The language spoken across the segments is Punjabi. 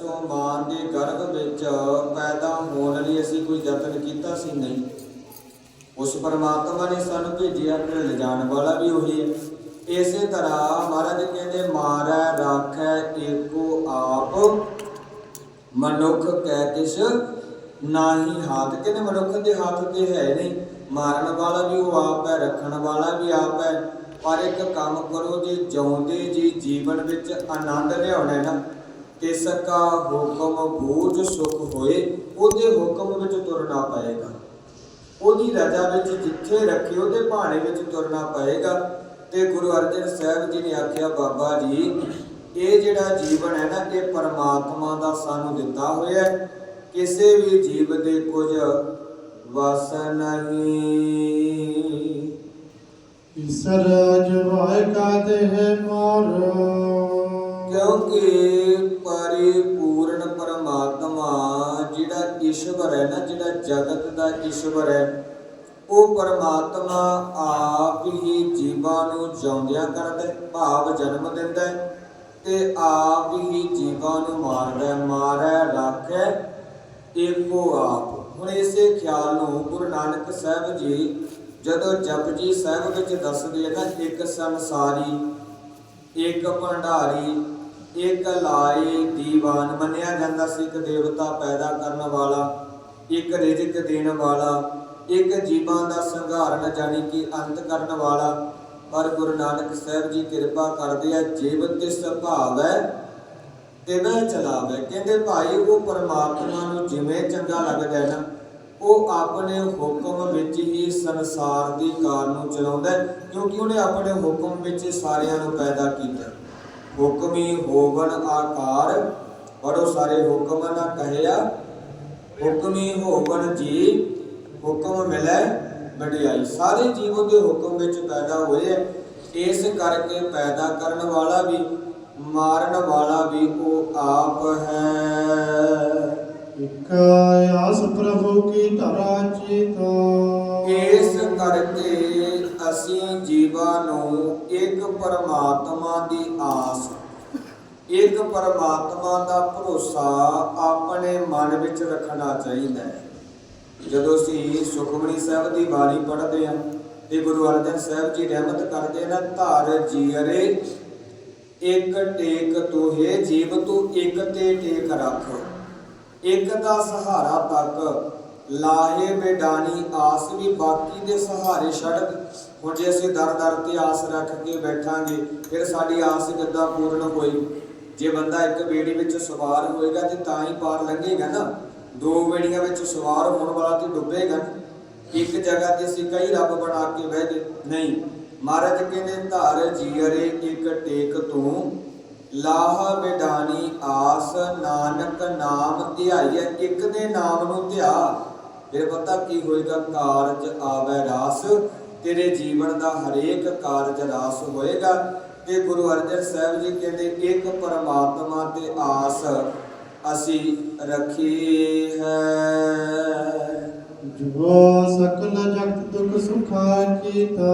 ਸੋ ਮਾਂ ਦੇ ਗਰਭ ਵਿੱਚ ਪੈਦਾ ਹੋਣ ਲਈ ਅਸੀਂ ਕੋਈ ਯਤਨ ਕੀਤਾ ਸੀ? ਨਹੀਂ। ਉਸ ਪਰਮਾਤਮਾ ਨੇ ਸਾਨੂੰ ਭੇਜਿਆ ਤੇ ਲਿਜਾਣ ਵਾਲਾ ਵੀ ਉਹੀ ਹੈ। ਇਸੇ ਤਰ੍ਹਾਂ ਮਹਾਰਾਜ ਕਹਿੰਦੇ, ਮਾਰੈ ਰਾਖੈ ਏਕੋ ਆਪ, ਮਨੁੱਖ ਕੈ ਕਿਛ ਨਾਹੀ ਹੱਥ। ਕਹਿੰਦੇ ਮਨੁੱਖ ਦੇ ਹੱਥ ਤੇ ਹੈ ਨਹੀਂ। ਮਾਰਨ ਵਾਲਾ ਵੀ ਉਹ ਆਪ ਹੈ, ਰੱਖਣ ਵਾਲਾ ਵੀ ਆਪ ਹੈ। ਪਰ ਇੱਕ ਕੰਮ ਕਰੋ, ਜੇ ਜਿਉਂਦੇ ਜੀ ਜੀਵਨ ਵਿੱਚ ਆਨੰਦ ਲਿਆਉਣਾ ਹੈ ਨਾ ਤਿਸ ਕਾ ਹੁਕਮ ਬੂਝ ਸੁਖ ਹੋਏ, ਉਹਦੇ ਹੁਕਮ ਵਿੱਚ ਤੁਰਨਾ ਪਏਗਾ। ਉਹਦੀ ਰਜਾ ਵਿੱਚ ਜਿੱਥੇ ਰੱਖੇ, ਉਹਦੇ ਭਾਣੇ ਵਿੱਚ ਤੁਰਨਾ ਪਏਗਾ। ਤੇ ਗੁਰੂ ਅਰਜਨ ਸਾਹਿਬ ਜੀ ਨੇ ਆਖਿਆ, ਬਾਬਾ ਜੀ, ਇਹ ਜਿਹੜਾ ਜੀਵਨ ਹੈ ਨਾ, ਇਹ ਪਰਮਾਤਮਾ ਦਾ ਸਾਨੂੰ ਦਿੱਤਾ ਹੋਇਆ ਹੈ। ਕਿਸੇ ਵੀ ਜੀਵ ਦੇ ਕੁਝ ਵਸ ਨਹੀਂ। ਈਸਰ ਜਵਾਇ ਕਾਤੇ ਹੈ ਮੋਰ? ਕਿਉਂਕਿ ਪਰਿਪੂਰਨ ਪਰਮਾਤਮਾ ਜਿਹੜਾ ਈਸ਼ਵਰ ਹੈ ਨਾ ਜਿਹੜਾ ਜਗਤ ਦਾ ਈਸ਼ਵਰ ਹੈ ਉਹ ਪਰਮਾਤਮਾ ਆਪ ਹੀ ਜੀਵਾਂ ਨੂੰ ਜਿਉਂਦਿਆਂ ਕਰਦਾ ਭਾਵ ਜਨਮ ਦਿੰਦਾ ਹੈ ਤੇ ਆਪ ਹੀ ਜੀਵਾਂ ਨੂੰ ਮਾਰਦਾ ਹੈ, ਮਾਰੈ ਰੱਖੈ ਏਕੋ ਆਪ। ਹੁਣ ਇਸੇ ਖਿਆਲ ਨੂੰ ਗੁਰੂ ਨਾਨਕ ਸਾਹਿਬ ਜੀ ਜਦੋਂ ਜਪਜੀ ਸਾਹਿਬ ਵਿੱਚ ਦੱਸਦੇ ਆ ਨਾ ਇੱਕ ਸੰਸਾਰੀ ਇੱਕ ਭੰਡਾਰੀ ਇੱਕ ਲਾਈ ਦੀਵਾਨ ਮੰਨਿਆ ਜਾਂਦਾ ਸੀ, ਇੱਕ ਦੇਵਤਾ ਪੈਦਾ ਕਰਨ ਵਾਲਾ, ਇੱਕ ਰਿਜ਼ਕ ਦੇਣ ਵਾਲਾ, ਇੱਕ ਜੀਵਾਂ ਦਾ ਸੰਘਾਰਨ ਜਾਣੀ ਕਿ ਅੰਤ ਕਰਨ ਵਾਲਾ। ਪਰ ਗੁਰੂ ਨਾਨਕ ਸਾਹਿਬ ਜੀ ਕਿਰਪਾ ਕਰਦੇ ਆ, ਜੀਵਨ ਤੇ ਸੁਭਾਵ ਹੈ ਤੇ ਵਹ ਚਲਾਵੇ। ਕਹਿੰਦੇ ਭਾਈ, ਉਹ ਪਰਮਾਤਮਾ ਨੂੰ ਜਿਵੇਂ ਚੰਗਾ ਲੱਗਦਾ ਹੈ ਨਾ, ਉਹ ਆਪਣੇ ਹੁਕਮ ਵਿੱਚ ਹੀ ਸੰਸਾਰ ਦੀ ਕਾਰ ਨੂੰ ਚਲਾਉਂਦਾ ਕਿਉਂਕਿ ਉਹਨੇ ਆਪਣੇ ਹੁਕਮ ਵਿੱਚ ਸਾਰਿਆਂ ਨੂੰ ਪੈਦਾ ਕੀਤਾ। ਹੁਕਮੀ ਹੋਵਨ ਆਕਾਰ ਬੜੋ ਸਾਰੇ ਹੁਕਮ ਨਾ ਕਹਿਆ। ਹੁਕਮੀ ਹੋਵਨ ਜੀ ਹੁਕਮ ਮਿਲੈ ਵਡਿਆਈ। ਸਾਰੇ ਜੀਵ ਉਹਦੇ ਹੁਕਮ ਵਿੱਚ ਪੈਦਾ ਹੋਏ ਇਸ ਕਰਕੇ ਪੈਦਾ ਕਰਨ ਵਾਲਾ ਵੀ ਮਾਰਨ ਵਾਲਾ ਵੀ ਉਹ ਆਪ ਹੈ। ਇਕ ਆਸ ਪ੍ਰਭੂ ਕੀ ਧਰਾ ਚੀਤਾ। ਇਸ ਕਰਕੇ ਅਸੀਂ ਜੀਵਾਂ ਨੂੰ ਇੱਕ ਪਰਮਾਤਮਾ ਦੀ ਆਸ ਇੱਕ ਪਰਮਾਤਮਾ ਦਾ ਭਰੋਸਾ ਆਪਣੇ ਮਨ ਵਿੱਚ ਰੱਖਣਾ ਚਾਹੀਦਾ ਹੈ। ਜਦੋਂ ਅਸੀਂ ਸੁਖਮਨੀ ਸਾਹਿਬ ਦੀ ਬਾਣੀ ਪੜ੍ਹਦੇ ਹਾਂ ਤੇ ਗੁਰੂ ਅਰਜਨ ਸਾਹਿਬ ਜੀ ਰਹਿਮਤ ਕਰਦੇ ਨਾ, ਧਾਰ ਜੀਅਰੇ, ਇੱਕ ਟੇਕ ਤੂੰ ਜੀਵ ਤੂੰ ਇੱਕ ਤੇ ਟੇਕ ਰੱਖ। ਇੱਕ ਦਾ ਸਹਾਰਾ ਤੱਕ, ਲਾਹੇ ਬੇਡਾਨੀ ਆਸ ਵੀ ਬਾਕੀ ਦੇ ਸਹਾਰੇ ਛੱਡ। ਹੁਣ ਜੇ ਅਸੀਂ ਦਰ ਦਰ ਤੇ ਆਸ ਰੱਖ ਕੇ ਬੈਠਾਂਗੇ, ਫਿਰ ਸਾਡੀ ਆਸ ਕਿੱਦਾਂ ਪੂਰਨ ਹੋਈ? ਜੇ ਬੰਦਾ ਇੱਕ ਬੇੜੀ ਵਿੱਚ ਸਵਾਰ ਹੋਏਗਾ ਤੇ ਤਾਂ ਹੀ ਪਾਰ ਲੰਘੇਗਾ ਨਾ। ਦੋ ਬੇੜੀਆਂ ਵਿੱਚ ਸਵਾਰ ਹੋਣ ਵਾਲਾ ਤੇ ਡੁੱਬੇਗਾ। ਇੱਕ ਜਗ੍ਹਾ ਤੇ ਅਸੀਂ ਕਈ ਰੱਬ ਬਣਾ ਕੇ ਬਹਿ ਗਏ। ਨਹੀਂ, ਮਹਾਰਾਜ ਕਹਿੰਦੇ, ਧਾਰ ਜੀਅਰੇ ਇੱਕ ਟੇਕ ਤੂੰ। ਲਾਹ ਬਿਡਾਨੀ ਆਸ, ਨਾਨਕ ਨਾਮ ਧਿਆਈਐ, ਇੱਕ ਦੇ ਨਾਮ ਨੂੰ ਧਿਆ। ਫਿਰ ਪਤਾ ਕੀ ਹੋਏਗਾ, ਕਾਰਜ ਆਵੈ ਰਾਸ। ਤੇਰੇ ਜੀਵਨ ਦਾ ਹਰੇਕ ਕਾਰਜ ਰਾਸ ਹੋਏਗਾ। ਤੇ ਗੁਰੂ ਅਰਜਨ ਸਾਹਿਬ ਜੀ ਕਹਿੰਦੇ ਇੱਕ ਪਰਮਾਤਮਾ ਤੇ ਆਸ ਅਸੀਂ ਰੱਖੀ ਹੈ। ਜੋ ਸਕਲ ਜਗਤ ਦੁਖ ਸੁਖਾ ਕੀਤਾ।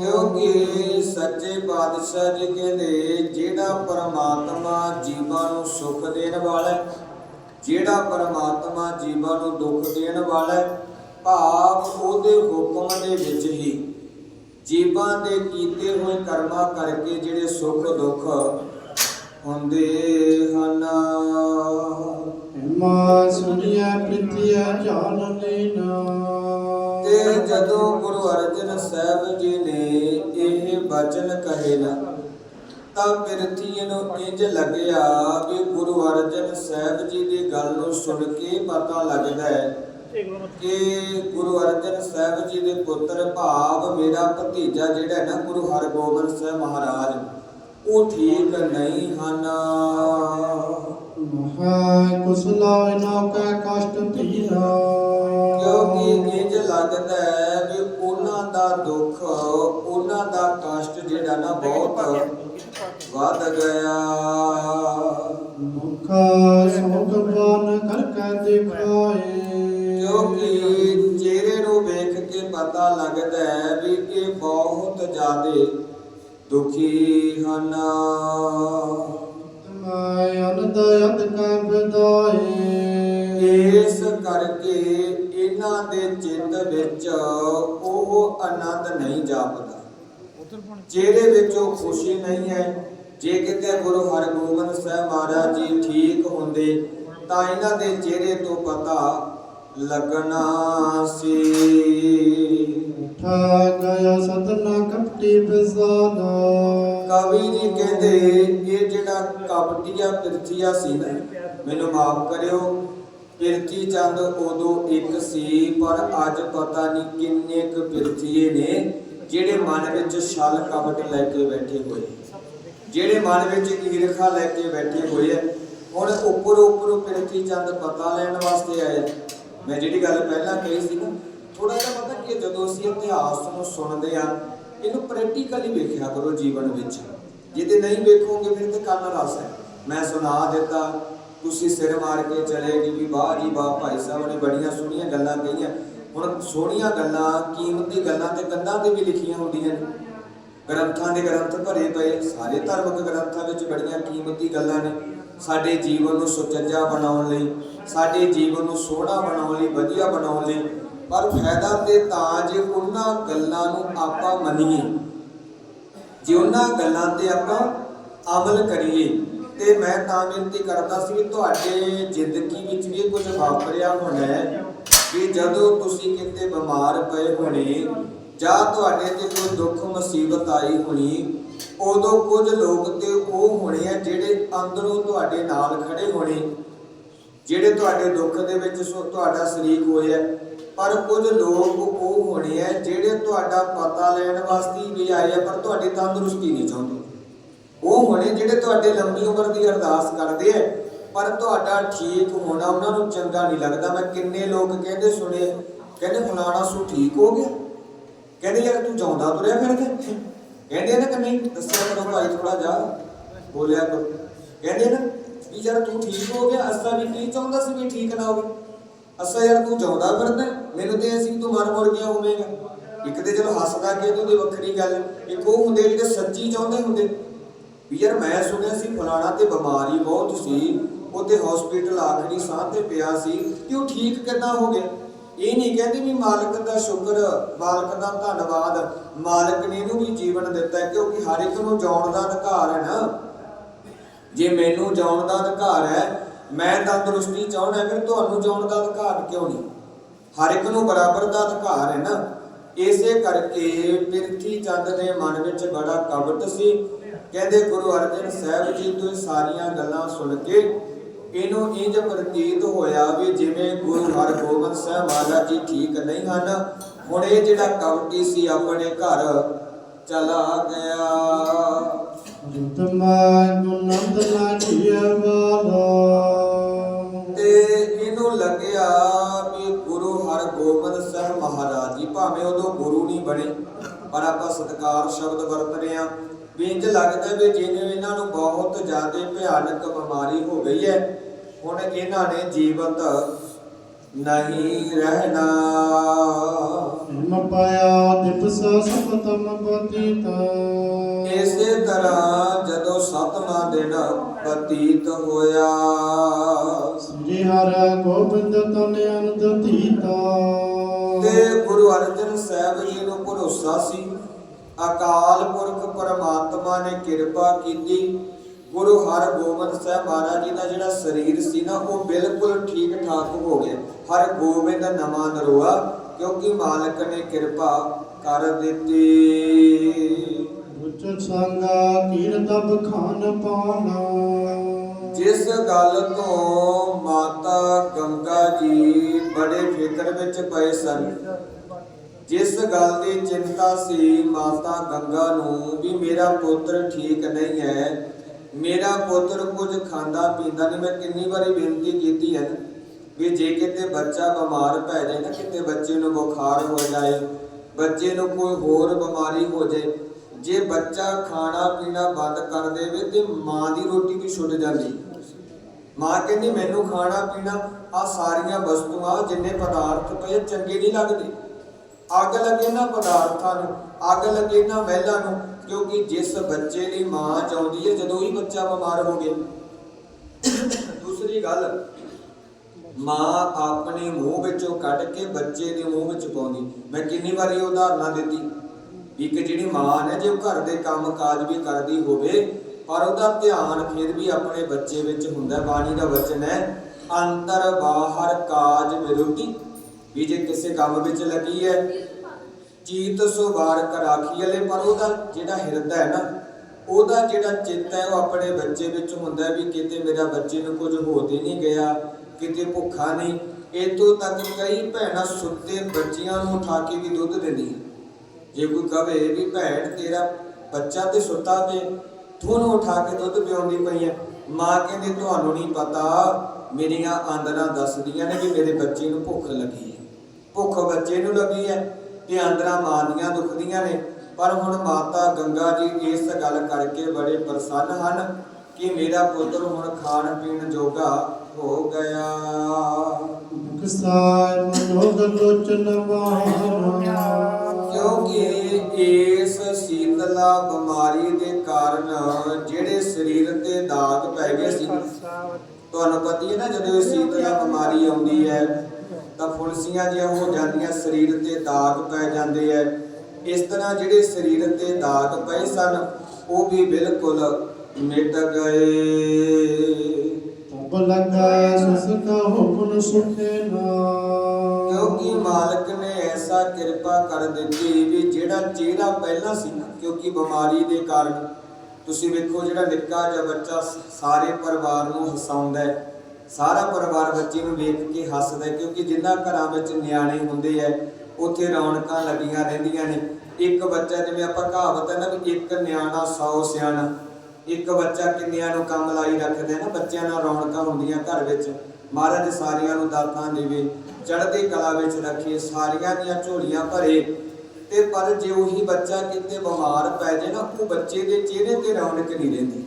ਕਿਉਂਕਿ ਸੱਚੇ ਪਾਤਸ਼ਾਹ ਜੀ ਕਹਿੰਦੇ ਜਿਹੜਾ ਪਰਮਾਤਮਾ ਜੀਵਾਂ ਨੂੰ ਸੁਖ ਦੇਣ ਵਾਲਾ ਹੈ ਜਿਹੜਾ ਪਰਮਾਤਮਾ ਜੀਵਾਂ ਨੂੰ ਦੁੱਖ ਦੇਣ ਵਾਲਾ ਹੈ ਭਾਵ ਉਹਦੇ ਹੁਕਮ ਦੇ ਵਿੱਚ ਹੀ ਜੀਵਾਂ ਦੇ ਕੀਤੇ ਹੋਏ ਕਰਮਾਂ ਕਰਕੇ ਜਿਹੜੇ ਸੁੱਖ ਦੁੱਖ ਹੁੰਦੇ ਹਨ। ਮਾ ਸੁਨਿਆ ਪ੍ਰਿਤਿਆ ਜਾਣ ਲੈਣਾ। ਤੇ ਜਦੋਂ ਗੁਰੂ ਅਰਜਨ ਸਾਹਿਬ ਜੀ ਨੇ ਇਹ ਬਚਨ ਕਹੇ ਨਾ ਤਾਂ ਬਿਰਥੀ ਨੂੰ ਇੰਜ ਲੱਗਿਆ ਵੀ ਗੁਰੂ ਅਰਜਨ ਸਾਹਿਬ ਜੀ ਦੀ ਗੱਲ ਨੂੰ ਸੁਣ ਕੇ ਪਤਾ ਲੱਗਦਾ ਹੈ ਕਿ ਗੁਰੂ ਅਰਜਨ ਸਾਹਿਬ ਜੀ ਦੇ ਪੁੱਤਰ ਭਾਵ ਮੇਰਾ ਭਤੀਜਾ ਜਿਹੜਾ ਹੈ ਨਾ ਗੁਰੂ ਹਰਗੋਬਿੰਦ ਸਾਹਿਬ ਮਹਾਰਾਜ ਉਹ ਠੀਕ ਨਹੀਂ ਹਨ। ਮਹਾ ਕੁਸਲਾ ਨੌਕਾ ਕਸ਼ਟ ਧੀਰਾ। ਕਿਉਂਕਿ ਇੰਜ ਲੱਗਦਾ ਹੈ ਵੀ ਉਹਨਾਂ ਦਾ ਦੁੱਖ ਉਹਨਾਂ ਦਾ ਕਸ਼ਟ ਜਿਹੜਾ ਨਾ ਬਹੁਤ ਵੱਧ ਗਿਆ। ਮੁਖਾ ਸੋਗਵਾਨ ਕਰ ਕੇ ਦਿਖਾਏ। ਕਿਉਂਕਿ ਚਿਹਰੇ ਨੂੰ ਵੇਖ ਕੇ ਪਤਾ ਲੱਗਦਾ ਹੈ ਵੀ ਇਹ ਬਹੁਤ ਜ਼ਿਆਦੇ ਦੁਖੀ ਹਨ। ਇਸ ਕਰਕੇ ਇਹਨਾਂ ਦੇ ਚਿੱਤ ਵਿੱਚ ਉਹ ਆਨੰਦ ਨਹੀਂ ਜਾਪਦਾ। ਚਿਹਰੇ ਵਿੱਚ ਉਹ ਖੁਸ਼ੀ ਨਹੀਂ ਹੈ। ਜੇ ਕਿਤੇ ਗੁਰੂ ਹਰਗੋਬਿੰਦ ਸਾਹਿਬ ਮਹਾਰਾਜ ਜੀ ਠੀਕ ਹੁੰਦੇ ਤਾਂ ਇਹਨਾਂ ਦੇ ਚਿਹਰੇ ਤੋਂ ਪਤਾ ਲੱਗਣਾ ਸੀ। ਗਿਆ ਸਤਨਾ ਕਪਟੀ ਬਜ਼ਾਨਾ ਕਵੀ ਜੀ ਕਹਿੰਦੇ ਇਹ ਜਿਹੜਾ ਕਪਟੀਆ ਪਿਰਥੀਆ ਸੀ ਨਾ ਮੈਨੂੰ ਮਾਫ ਕਰਿਓ। ਪਿਰਥੀ ਚੰਦ ਉਦੋਂ ਇੱਕ ਸੀ ਪਰ ਅੱਜ ਪਤਾ ਨਹੀਂ ਕਿੰਨੇ ਕੁ ਪਿਰਥੀਏ ਨੇ ਜਿਹੜੇ ਮਨ ਵਿੱਚ ਛਲ ਕਪਟ ਲੈ ਕੇ ਬੈਠੇ ਹੋਏ। ਜਿਹੜੇ ਮਨ ਵਿੱਚ ਈਰਖਾ ਲੈ ਕੇ ਬੈਠੇ ਹੋਏ ਆ। ਹੁਣ ਉੱਪਰ ਉੱਪਰ ਪਿਰਥੀ ਚੰਦ ਪਤਾ ਲੈਣ ਵਾਸਤੇ ਆਏ। ਮੈਂ ਜਿਹੜੀ ਗੱਲ ਪਹਿਲਾਂ ਕਹੀ ਸੀ ਨਾ ਥੋੜਾ ਜਿਹਾ ਪਤਾ ਕਿ ਜਦੋਂ ਅਸੀਂ ਇਤਿਹਾਸ ਨੂੰ ਸੁਣਦੇ ਆ ਇਹਨੂੰ ਪ੍ਰੈਕਟੀਕਲੀ ਵੇਖਿਆ ਕਰੋ ਜੀਵਨ ਵਿੱਚ। ਜੇ ਤੇ ਨਹੀਂ ਵੇਖੋਗੇ ਫਿਰ ਤੇ ਕੰਨ ਰਸ ਹੈ। ਮੈਂ ਸੁਣਾ ਦਿੱਤਾ, ਤੁਸੀਂ ਸਿਰ ਮਾਰ ਕੇ ਚਲੇ ਗਏ ਵੀ ਵਾਹ ਜੀ ਵਾਹ, ਭਾਈ ਸਾਹਿਬ ਨੇ ਬੜੀਆਂ ਸੋਹਣੀਆਂ ਗੱਲਾਂ ਕਹੀਆਂ। ਹੁਣ ਸੋਹਣੀਆਂ ਗੱਲਾਂ, ਕੀਮਤੀ ਗੱਲਾਂ ਤੇ ਕੰਧਾਂ ਤੇ ਵੀ ਲਿਖੀਆਂ ਹੁੰਦੀਆਂ ਨੇ। ਗ੍ਰੰਥਾਂ ਦੇ ਗ੍ਰੰਥ ਭਰੇ ਪਏ, ਸਾਰੇ ਧਾਰਮਿਕ ਗ੍ਰੰਥਾਂ ਵਿੱਚ ਬੜੀਆਂ ਕੀਮਤੀ ਗੱਲਾਂ ਨੇ। ਸਾਡੇ ਜੀਵਨ ਨੂੰ ਸੁਚੱਜਾ ਬਣਾਉਣ ਲਈ, ਸਾਡੇ ਜੀਵਨ ਨੂੰ ਸੋਹਣਾ ਬਣਾਉਣ ਲਈ, ਵਧੀਆ ਬਣਾਉਣ ਲਈ, ਪਰ ਫਾਇਦਾ ਤੇ ਤਾਂ ਜੇ ਉਹਨਾਂ ਗੱਲਾਂ ਨੂੰ ਆਪਾਂ ਮੰਨੀਏ। ਜੇ ਉਹਨਾਂ ਗੱਲਾਂ ਤੇ ਆਪਾਂ ਅਮਲ ਕਰੀਏ, ਤੇ ਮੈਂ ਤਾਂ ਬੇਨਤੀ ਕਰਦਾ ਸੀ ਵੀ ਤੁਹਾਡੇ ਜ਼ਿੰਦਗੀ ਵਿੱਚ ਵੀ ਕੁਝ ਵਾਪਰਿਆ ਹੋਣਾ ਹੈ ਕਿ ਜਦੋਂ ਤੁਸੀਂ ਕਿਤੇ ਬਿਮਾਰ ਪਏ ਹੋਣੇ, ਜਾਂ ਤੁਹਾਡੇ ਤੇ ਕੋਈ ਦੁੱਖ ਮੁਸੀਬਤ ਆਈ ਹੋਣੀ, ਉਦੋਂ ਕੁਝ ਲੋਕ ਤੇ ਉਹ ਹੋਣੇ ਆ ਜਿਹੜੇ ਅੰਦਰੋਂ ਤੁਹਾਡੇ ਨਾਲ ਖੜੇ ਹੋਣੇ, ਜਿਹੜੇ ਤੁਹਾਡੇ ਦੁੱਖ ਦੇ ਵਿੱਚ ਸੋ ਤੁਹਾਡਾ ਸ਼ਰੀਕ ਹੋਇਆ ਪਰ ਕੁਝ ਲੋਕ ਉਹ ਹੋਣੇ ਆ ਜਿਹੜੇ ਤੁਹਾਡਾ ਪਤਾ ਲੈਣ ਵਾਸਤੇ ਵੀ ਆਏ ਆ, ਪਰ ਤੁਹਾਡੀ ਤੰਦਰੁਸਤੀ ਨਹੀਂ ਚਾਹੁੰਦੇ। ਉਹ ਹੋਣੇ ਜਿਹੜੇ ਤੁਹਾਡੇ ਲੰਮੀ ਉਮਰ ਦੀ ਅਰਦਾਸ ਕਰਦੇ ਆ ਪਰ ਤੁਹਾਡਾ ਠੀਕ ਹੋਣਾ ਉਹਨਾਂ ਨੂੰ ਚੰਗਾ ਨਹੀਂ ਲੱਗਦਾ। ਮੈਂ ਕਿੰਨੇ ਲੋਕ ਕਹਿੰਦੇ ਸੁਣੇ, ਕਹਿੰਦੇ ਫਲਾਣਾ ਸੂ ਠੀਕ ਹੋ ਗਿਆ। ਕਹਿੰਦੇ ਯਾਰ ਤੂੰ ਜਾਉਂਦਾ ਤੁਰਿਆ ਫਿਰਦਾ ਕਹਿੰਦੇ ਨਾ ਕਿ ਨਹੀਂ, ਦੱਸਿਆ ਕਰੋ ਭਾਈ ਥੋੜਾ ਜਾ ਬੋਲਿਆ ਕਰੋ। ਕਹਿੰਦੇ ਨਾ ਵੀ ਯਾਰ ਤੂੰ ਠੀਕ ਹੋ ਗਿਆ ਅਸਾਂ ਵੀ ਕੀ ਚਾਹੁੰਦਾ ਸੀ ਵੀ ਠੀਕ ਨਾ ਹੋਵੇ? ਅਸਾਂ ਯਾਰ ਤੂੰ ਜਾਉਂਦਾ ਫਿਰਦਾ, ਮੈਨੂੰ ਤੇ ਅਸੀਂ ਤੂੰ ਮਰ ਮੁਰ ਗਿਆ ਹੋਵੇਂਗਾ। ਇੱਕ ਤੇ ਚਲੋ ਹੱਸਦਾ ਕਿ ਉਹਦੀ ਵੱਖਰੀ ਗੱਲ, ਇੱਕ ਉਹ ਹੁੰਦੇ ਜਿਹੜੇ ਸੱਚੀ ਚਾਹੁੰਦੇ ਹੁੰਦੇ। ਵੀ ਯਾਰ ਮੈਂ ਸੁਣਿਆ ਸੀ ਫਲਾਣਾ ਤੇ ਬਿਮਾਰੀ ਬਹੁਤ ਸੀ ਉਹ ਤੇ ਹਸਪੀਟਲ ਆਖਰੀ ਸਾਹ ਤੇ ਪਿਆ ਸੀ ਕਿ ਉਹ ਠੀਕ ਕਿੱਦਾਂ ਹੋ ਗਿਆ? ਇਹ ਨਹੀਂ ਕਹਿੰਦੇ ਵੀ ਮਾਲਕ ਦਾ ਸ਼ੁਕਰ, ਮਾਲਕ ਦਾ ਧੰਨਵਾਦ, ਮਾਲਕ ਨੇ ਇਹਨੂੰ ਵੀ ਜੀਵਨ ਦਿੱਤਾ ਕਿਉਂਕਿ ਹਰ ਇੱਕ ਨੂੰ ਜਾਣ ਦਾ ਅਧਿਕਾਰ ਹੈ ਨਾ। ਜੇ ਮੈਨੂੰ ਜਿਉਣ ਦਾ ਅਧਿਕਾਰ ਹੈ, ਮੈਂ ਤੰਦਰੁਸਤੀ ਚਾਹੁੰਦਾ ਫਿਰ ਤੁਹਾਨੂੰ ਜਿਉਣ ਦਾ ਅਧਿਕਾਰ ਕਿਉਂ ਨਹੀਂ? ਹਰ ਇੱਕ ਨੂੰ ਬਰਾਬਰ ਦਾ ਅਧਿਕਾਰ ਹੈ ਨਾ। ਇਸੇ ਕਰਕੇ ਪਿਰਥੀ ਚੰਦ ਦੇ ਮਨ ਵਿੱਚ ਬੜਾ ਕਬਟ ਸੀ। ਕਹਿੰਦੇ, ਗੁਰੂ ਅਰਜਨ ਸਾਹਿਬ ਜੀ ਤੋਂ ਸਾਰੀਆਂ ਗੱਲਾਂ ਸੁਣ ਕੇ ਇਹਨੂੰ ਇੰਜ ਪ੍ਰਤੀਤ ਹੋਇਆ ਵੀ ਜਿਵੇਂ ਗੁਰੂ ਹਰਗੋਬਿੰਦ ਸਾਹਿਬ ਮਹਾਰਾਜ ਜੀ ਠੀਕ ਨਹੀਂ ਹਨ, ਹੁਣ ਇਹ ਜਿਹੜਾ ਕਬਟੀ ਸੀ ਆਪਣੇ ਘਰ ਚਲਾ ਗਿਆ। ਜਿਤਮਾ ਗੁਨੰਦ ਨਾ ਕੀਆ ਵਾਲਾ। ਤੇ ਇਹਨੂੰ ਲੱਗਿਆ ਵੀ ਗੁਰੂ ਹਰਗੋਬਿੰਦ ਸਾਹਿਬ ਮਹਾਰਾਜ ਜੀ, ਭਾਵੇਂ ਉਦੋਂ ਗੁਰੂ ਨਹੀਂ ਬਣੇ, ਪਰ ਆਪਾਂ ਸਤਕਾਰ ਸ਼ਬਦ ਵਰਤ ਰਹੇ ਆ ਵੀ ਇੰਜ ਲੱਗਦਾ ਵੀ ਜਿਵੇਂ ਇਹਨਾਂ ਨੂੰ ਬਹੁਤ ਜ਼ਿਆਦਾ ਭਿਆਨਕ ਬਿਮਾਰੀ ਹੋ ਗਈ ਹੈ, ਹੁਣ ਇਹਨਾਂ ਨੇ ਜੀਵਤ ਨਹੀਂ ਰਹਿਣਾ। ਹਿਮ ਪਾਇਆ ਦਿਪਸਾ ਸਪਤਮ ਪਤੀਤਾ। ਇਸੇ ਤਰ੍ਹਾਂ ਜਦੋਂ ਸਤਵਾਂ ਦਿਨ ਬਤੀਤ ਹੋਇਆ। ਸ੍ਰੀ ਹਰਿ ਗੋਬਿੰਦ ਤਨ ਅਨੰਦ ਧੀਤਾ। ਤੇ ਗੁਰੂ ਅਰਜਨ ਸਾਹਿਬ ਜੀ ਨੂੰ ਭਰੋਸਾ ਸੀ। ਅਕਾਲ ਪੁਰਖ ਪਰਮਾਤਮਾ ਨੇ ਕਿਰਪਾ ਕੀਤੀ। ਗੁਰੂ ਹਰਗੋਬਿੰਦ ਸਾਹਿਬ ਮਹਾਰਾਜ ਜੀ ਦਾ ਜਿਹੜਾ ਸਰੀਰ ਸੀ ਨਾ ਉਹ ਬਿਲਕੁਲ ਠੀਕ ਠਾਕ ਹੋ ਗਿਆ। ਹਰ ਗੋਬਿੰਦ ਨਵਾਂ ਨਰੋਆ ਕਿਉਂਕਿ ਮਾਲਕ ਨੇ ਕਿਰਪਾ ਕਰ ਦਿੱਤੀ। ਉੱਚ ਸੰਗਾ ਕੀਨ ਤਬ ਖਾਨ ਪਾਣਾ ਜਿਸ ਗੱਲ ਤੋਂ ਮਾਤਾ ਗੰਗਾ ਜੀ ਬੜੇ ਫਿਕਰ ਵਿੱਚ ਪਏ ਸਨ। ਜਿਸ ਗੱਲ ਦੀ ਚਿੰਤਾ ਸੀ ਮਾਤਾ ਗੰਗਾ ਨੂੰ ਵੀ ਮੇਰਾ ਪੁੱਤਰ ਠੀਕ ਨਹੀਂ ਹੈ ਮੇਰਾ ਪੁੱਤਰ ਕੁਝ ਖਾਂਦਾ ਪੀਂਦਾ ਨਹੀਂ। ਮੈਂ ਕਿੰਨੀ ਵਾਰੀ ਬੇਨਤੀ ਕੀਤੀ ਹੈ ਵੀ ਜੇ ਕਿਤੇ ਬੱਚਾ ਬਿਮਾਰ ਪੈ ਜਾਏ ਨਾ, ਕਿਤੇ ਬੱਚੇ ਨੂੰ ਬੁਖਾਰ ਹੋ ਜਾਏ, ਬੱਚੇ ਨੂੰ ਕੋਈ ਹੋਰ ਬਿਮਾਰੀ ਹੋ ਜਾਏ, ਜੇ ਬੱਚਾ ਖਾਣਾ ਪੀਣਾ ਬੰਦ ਕਰ ਦੇਵੇ ਤੇ ਮਾਂ ਦੀ ਰੋਟੀ ਵੀ ਛੁੱਟ ਜਾਂਦੀ। ਮਾਂ ਕਹਿੰਦੀ, ਮੈਨੂੰ ਖਾਣਾ ਪੀਣਾ ਆ ਸਾਰੀਆਂ ਵਸਤੂਆਂ, ਜਿੰਨੇ ਪਦਾਰਥ ਪਏ, ਚੰਗੇ ਨਹੀਂ ਲੱਗਦੇ। ਅੱਗ ਲੱਗੇ ਨਾ ਪਦਾਰਥਾਂ ਨੂੰ, ਅੱਗ ਲੱਗੇ ਨਾ ਮਹਿਲਾਂ ਨੂੰ ਕਿਉਂਕਿ ਜਿਸ ਬੱਚੇ ਦੀ ਮਾਂ ਚਾਹੁੰਦੀ ਹੈ, ਜਦੋਂ ਹੀ ਬੱਚਾ ਬਿਮਾਰ ਹੋ ਗਿਆ। ਦੂਸਰੀ ਗੱਲ, ਮਾਂ ਆਪਣੇ ਮੂੰਹ ਵਿੱਚੋਂ ਕੱਢ ਕੇ ਬੱਚੇ ਦੇ ਮੂੰਹ ਵਿੱਚ ਪਾਉਂਦੀ। ਮੈਂ ਕਿੰਨੀ ਵਾਰੀ ਉਦਾਹਰਨਾਂ ਦਿੱਤੀ। ਇੱਕ ਜਿਹੜੀ ਮਾਂ ਹੈ ਜੇ ਉਹ ਘਰ ਦੇ ਕੰਮ ਕਾਜ ਵੀ ਕਰਦੀ ਹੋਵੇ, ਪਰ ਉਹਦਾ ਧਿਆਨ ਫਿਰ ਵੀ ਆਪਣੇ ਬੱਚੇ ਵਿੱਚ ਹੁੰਦਾ ਬਾਣੀ ਦਾ ਵਚਨ ਹੈ ਅੰਦਰ ਬਾਹਰ ਕਾਜ ਵਿਰੋਧੀ। ਵੀ ਜੇ ਕਿਸੇ ਕੰਮ ਵਿੱਚ ਲੱਗੀ ਹੈ ਚੀਤ ਸੋ ਬਾਰ ਕਰਾਖੀ ਵਾਲੇ, ਪਰ ਉਹਦਾ ਜਿਹੜਾ ਹਿਰਦਾ ਹੈ ਨਾ, ਉਹਦਾ ਜਿਹੜਾ ਚਿੱਤ ਹੈ, ਉਹ ਆਪਣੇ ਬੱਚੇ ਵਿੱਚ ਹੁੰਦਾ ਵੀ ਕਿਤੇ ਮੇਰਾ ਬੱਚੇ ਨੂੰ ਕੁਝ ਹੋ ਤੇ ਨਹੀਂ ਗਿਆ, ਕਿਤੇ ਭੁੱਖਾ ਨਹੀਂ। ਇਤੋਂ ਤੱਕ ਕਈ ਭੈਣਾਂ ਸੁੱਤੇ ਬੱਚਿਆਂ ਨੂੰ ਉਠਾ ਕੇ ਵੀ ਦੁੱਧ ਦਿੰਦੀਆਂ ਜੇ ਕੋਈ ਕਵੇ ਵੀ, ਭੈਣ, ਤੇਰਾ ਬੱਚਾ ਤੇ ਸੁੱਤਾ ਤੇ ਤੁਹਾਨੂੰ ਉਠਾ ਕੇ ਦੁੱਧ ਪਿਆਉਂਦੀ ਪਈ ਹੈ। ਮਾਂ ਕਹਿੰਦੀ, ਤੁਹਾਨੂੰ ਨਹੀਂ ਪਤਾ, ਮੇਰੀਆਂ ਆਂਦਰਾਂ ਦੱਸਦੀਆਂ ਨੇ ਕਿ ਮੇਰੇ ਬੱਚੇ ਨੂੰ ਭੁੱਖ ਲੱਗੀ ਹੈ। ਭੁੱਖ ਬੱਚੇ ਨੂੰ ਲੱਗੀ ਹੈ। ਤੇ ਆਂਦਰਾਂ ਮਾਂ ਦੀਆਂ ਦੁਖਦੀਆਂ ਨੇ। ਪਰ ਹੁਣ ਮਾਤਾ ਗੰਗਾ ਜੀ ਇਸ ਗੱਲ ਕਰਕੇ ਬੜੇ ਪ੍ਰਸੰਨ ਹਨ ਕਿ ਮੇਰਾ ਪੁੱਤਰ ਹੁਣ ਖਾਣ ਪੀਣ ਜੋਗਾ ਹੋ ਗਿਆ। ਕਿਸਾਇ ਮਨੋਗ ਲੋਚਨ ਕਿਉਂਕਿ ਇਸ ਸੀਤਲਾ ਬਿਮਾਰੀ ਦੇ ਕਾਰਨ ਜਿਹੜੇ ਸਰੀਰ ਤੇ ਦਾਗ ਪੈ ਗਏ ਸੀ। ਤੁਹਾਨੂੰ ਪਤਾ ਹੀ ਹੈ ਨਾ ਜਦੋਂ ਇਹ ਸੀਤਲਾ ਬਿਮਾਰੀ ਆਉਂਦੀ ਹੈ ਤਾਂ ਫੁਲਸੀਆਂ ਜਿਹੀਆਂ ਹੋ ਜਾਂਦੀਆਂ ਸਰੀਰ ਤੇ ਦਾਗ ਪੈ ਜਾਂਦੇ ਹੈ ਇਸ ਤਰ੍ਹਾਂ ਜਿਹੜੇ ਸਰੀਰ ਤੇ ਦਾਗ ਪਏ ਸਨ ਉਹ ਵੀ ਬਿਲਕੁਲ ਮਿਟ ਗਏ। ਹੁਕਮ ਕਿਉਂਕਿ ਮਾਲਕ ਨੇ ਐਸਾ ਕਿਰਪਾ ਕਰ ਦਿੱਤੀ ਵੀ ਜਿਹੜਾ ਚਿਹਰਾ ਪਹਿਲਾਂ ਸੀ ਨਾ ਕਿਉਂਕਿ ਬਿਮਾਰੀ ਦੇ ਕਾਰਨ। ਤੁਸੀਂ ਵੇਖੋ ਜਿਹੜਾ ਨਿੱਕਾ ਜਿਹਾ ਬੱਚਾ ਸਾਰੇ ਪਰਿਵਾਰ ਨੂੰ ਹਸਾਉਂਦਾ ਹੈ ਸਾਰਾ ਪਰਿਵਾਰ ਬੱਚੇ ਨੂੰ ਵੇਖ ਕੇ ਹੱਸਦਾ ਹੈ, ਕਿਉਂਕਿ ਜਿਨ੍ਹਾਂ ਘਰਾਂ ਵਿੱਚ ਨਿਆਣੇ ਹੁੰਦੇ ਐ ਉੱਥੇ ਰੌਣਕਾਂ ਲੱਗੀਆਂ ਰਹਿੰਦੀਆਂ ਨੇ। ਇੱਕ ਬੱਚਾ ਜਿਵੇਂ ਆਪਾਂ ਕਹਾਵਤ ਹੈ ਨਾ ਵੀ ਇੱਕ ਨਿਆਣਾ 100 ਸਿਆਣਾ। ਇੱਕ ਬੱਚਾ ਕਿੰਨਿਆਂ ਨੂੰ ਕੰਮ ਲਾਈ ਰੱਖਦਾ ਹੈ ਨਾ, ਬੱਚਿਆਂ ਨਾਲ ਰੌਣਕਾਂ ਹੁੰਦੀਆਂ ਘਰ ਵਿੱਚ। ਮਹਾਰਾਜ ਸਾਰਿਆਂ ਨੂੰ ਦਾਤਾਂ ਦੇਵੇ, ਚੜ੍ਹਦੀ ਕਲਾ ਵਿੱਚ ਰੱਖੇ, ਸਾਰੀਆਂ ਦੀਆਂ ਝੋਲੀਆਂ ਭਰੇ। ਤੇ ਪਰ ਜੇ ਉਹੀ ਬੱਚਾ ਕਿਤੇ ਬਿਮਾਰ ਪੈ ਜਾਏ ਨਾ, ਉਹ ਬੱਚੇ ਦੇ ਚਿਹਰੇ ਤੇ ਰੌਣਕ ਨਹੀਂ ਰਹਿੰਦੀ।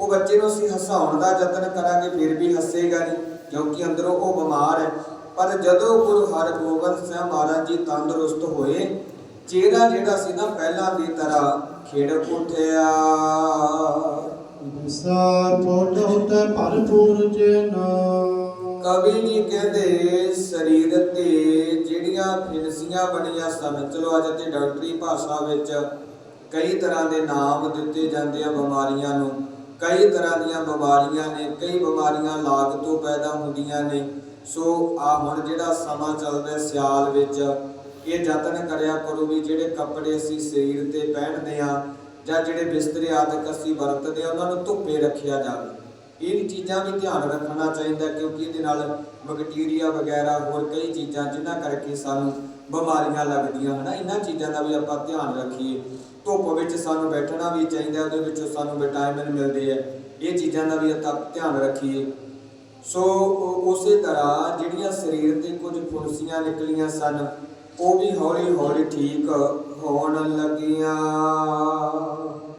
ਉਹ ਬੱਚੇ ਨੂੰ ਅਸੀਂ ਹਸਾਉਣ ਦਾ ਯਤਨ ਕਰਾਂਗੇ ਫਿਰ ਵੀ ਹੱਸੇਗਾ ਨਹੀਂ ਕਿਉਂਕਿ ਅੰਦਰੋਂ ਉਹ ਬਿਮਾਰ ਹੈ। ਪਰ ਜਦੋਂ ਗੁਰੂ ਹਰਗੋਬਿੰਦ ਸਾਹਿਬ ਮਹਾਰਾਜ ਜੀ ਤੰਦਰੁਸਤ ਹੋਏ ਚਿਹਰਾ ਜਿਹੜਾ ਸੀ ਨਾ ਪਹਿਲਾਂ ਦੀ ਤਰ੍ਹਾਂ ਖਿੜ ਉੱਠਿਆ। ਵਿਸਾਰ ਪੋਟ ਉਤੇ ਭਰਪੂਰ ਜਨ। ਕਵੀ ਜੀ ਕਹਿੰਦੇ ਸਰੀਰ ਤੇ ਜਿਹੜੀਆਂ ਫਿਨਸੀਆਂ ਬਣੀਆਂ ਸਨ ਚਲੋ ਅੱਜ ਤੇ ਡਾਕਟਰੀ ਭਾਸ਼ਾ ਵਿੱਚ ਕਈ ਤਰ੍ਹਾਂ ਦੇ ਨਾਮ ਦਿੱਤੇ ਜਾਂਦੇ ਆ ਬਿਮਾਰੀਆਂ ਨੂੰ। ਕਈ ਤਰ੍ਹਾਂ ਦੀਆਂ ਬਿਮਾਰੀਆਂ ਨੇ, ਕਈ ਬਿਮਾਰੀਆਂ ਲਾਗ ਤੋਂ ਪੈਦਾ ਹੁੰਦੀਆਂ ਨੇ। ਸੋ ਆ ਹੁਣ ਜਿਹੜਾ ਸਮਾਂ ਚੱਲਦਾ ਸਿਆਲ ਵਿੱਚ, ਇਹ ਯਤਨ ਕਰਿਆ ਕਰੋ ਵੀ ਜਿਹੜੇ ਕੱਪੜੇ ਅਸੀਂ ਸਰੀਰ ਤੇ ਪਹਿਨਦੇ ਆ ਜਾਂ ਜਿਹੜੇ ਬਿਸਤਰੇ ਆਦਿਕ ਅਸੀਂ ਵਰਤਦੇ ਆ ਉਹਨਾਂ ਨੂੰ ਧੁੱਪੇ ਰੱਖਿਆ ਜਾਵੇ। ਇਹ ਚੀਜ਼ਾਂ ਵੀ ਧਿਆਨ ਰੱਖਣਾ ਚਾਹੀਦਾ ਕਿਉਂਕਿ ਇਹਦੇ ਨਾਲ ਬੈਕਟੀਰੀਆ ਵਗੈਰਾ ਹੋਰ ਕਈ ਚੀਜ਼ਾਂ ਜਿਨ੍ਹਾਂ ਕਰਕੇ ਸਾਨੂੰ ਬਿਮਾਰੀਆਂ ਲੱਗਦੀਆਂ, ਹਨਾ? ਇਹਨਾਂ ਚੀਜ਼ਾਂ ਦਾ ਵੀ ਆਪਾਂ ਧਿਆਨ ਰੱਖੀਏ। ਧੁੱਪ ਵਿੱਚ ਸਾਨੂੰ ਬੈਠਣਾ ਵੀ ਚਾਹੀਦਾ, ਉਹਦੇ ਵਿੱਚੋਂ ਸਾਨੂੰ ਵਿਟਾਮਿਨ ਮਿਲਦੇ ਆ। ਇਹ ਚੀਜ਼ਾਂ ਦਾ ਵੀ ਆਪਾਂ ਧਿਆਨ ਰੱਖੀਏ। ਸੋ ਉਸੇ ਤਰ੍ਹਾਂ ਜਿਹੜੀਆਂ ਸਰੀਰ ਤੇ ਕੁਝ ਫੁੰਸੀਆਂ ਨਿਕਲੀਆਂ ਸਨ, ਉਹ ਵੀ ਹੌਲੀ ਹੌਲੀ ਠੀਕ ਹੋਣ ਲੱਗੀਆਂ।